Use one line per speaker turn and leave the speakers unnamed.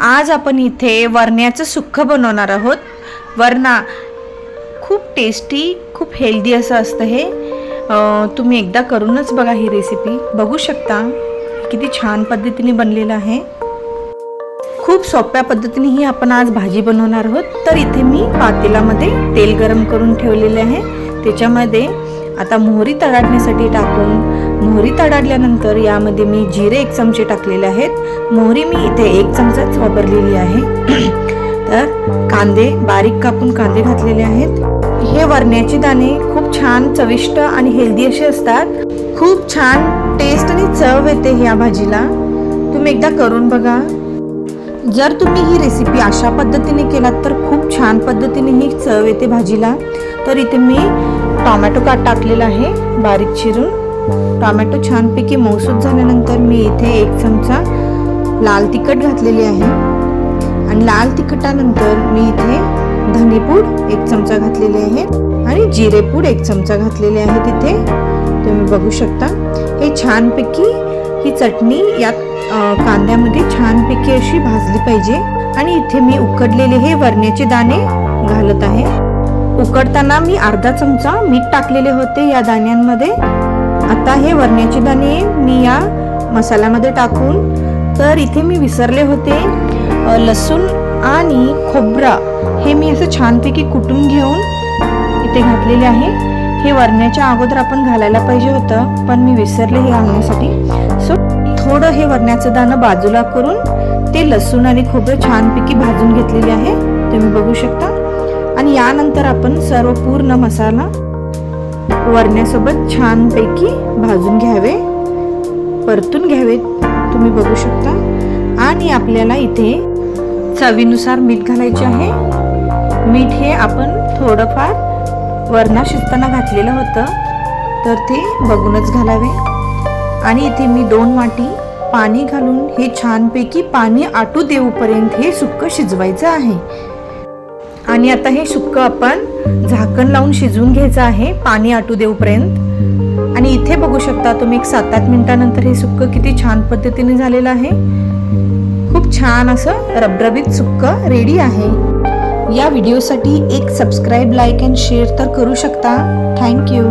आज आपण इथे वरण्याचं सुख बनवणार आहोत. वरणा खूप टेस्टी खूप हेल्दी असं असतं हे. तुम्ही एकदा करूनच बघा ही रेसिपी बघू शकता किती छान पद्धतीने बनलेलं आहे. खूप सोप्या पद्धतीने ही आपण आज भाजी बनवणार आहोत. तर इथे मी पातेलामध्ये तेल गरम करून ठेवलेले आहे. त्याच्यामध्ये आता मोहरी तडाडण्यासाठी टाकून मोहरी तडाडल्यानंतर यामध्ये मी जिरे एक चमचे टाकलेले आहेत. मोहरी मी इथे एक चमचाच वापरलेली आहे. तर कांदे बारीक कापून कांदे घातलेले आहेत. हे वरण्याचे दाणे खूप छान चविष्ट आणि हेल्दी असे असतात. खूप छान टेस्ट आणि चव येते ह्या भाजीला. तुम्ही एकदा करून बघा. जर तुम्ही ही रेसिपी अशा पद्धतीने केलात तर खूप छान पद्धतीने ही चव येते भाजीला. तर इथे मी टोमॅटो काट टाकलेला आहे बारीक चिरून. टोमॅटो छानपैकी मौसूद झाल्यानंतर मी इथे एक चमचा लाल तिखट घातलेली आहे. आणि लाल तिखटानंतर मी इथे धनेपूड एक चमचा घातलेली आहे आणि जिरेपूड एक चमचा घातलेले आहे तिथे. तुम्ही बघू शकता. हे छानपैकी ही चटणी यात कांद्यामध्ये छानपैकी अशी भाजली पाहिजे. आणि इथे मी उकडलेले हे वरण्याचे दाणे घालत आहे. उकडताना मी अर्धा चमचा मीठ टाकलेले होते या दाण्यांमध्ये आता हे वरण्याचे दाणे मी या मसाल्यामध्ये टाकून तर इथे मी विसरले होते लसूण आणि खोबरा. हे मी असं छानपैकी कुटून घेऊन इथे घातलेले आहे. हे वरण्याच्या अगोदर आपण घालायला पाहिजे होतं पण मी विसरले हे घालण्यासाठी. सो थोडं हे वरण्याचं दाणं बाजूला करून ते लसूण आणि खोबरं छानपैकी भाजून घेतलेले आहे. तुम्ही बघू शकता. आणि यानंतर आपण सर्व पूर्ण मसाला वरण्यासोबत छानपैकी भाजून घ्यावे परतून घ्यावे तुम्ही बघू शकता. आणि आपल्याला इथे चवीनुसार मीठ घालायचे आहे. मीठ हे आपण थोडंफार वरणा शिजताना घातलेलं होतं तर ते बघूनच घालावे. आणि इथे मी दोन वाटी पाणी घालून हे छानपैकी पाणी आटू देऊपर्यंत हे सुक्क शिजवायचं आहे. आणि आता हे सुक्क आपण झाकण लावून शिजवून घ्यायचं आहे पाणी आटू देऊपर्यंत. आणि इथे बघू शकता तुम्ही एक सात आठ मिनिटानंतर हे सुक्क किती छान पद्धतीने झालेलं आहे. खूप छान असं रबरबीत सुक्क रेडी आहे. या व्हिडिओसाठी एक सबस्क्राईब लाईक अँड शेअर तर करू शकता. थँक्यू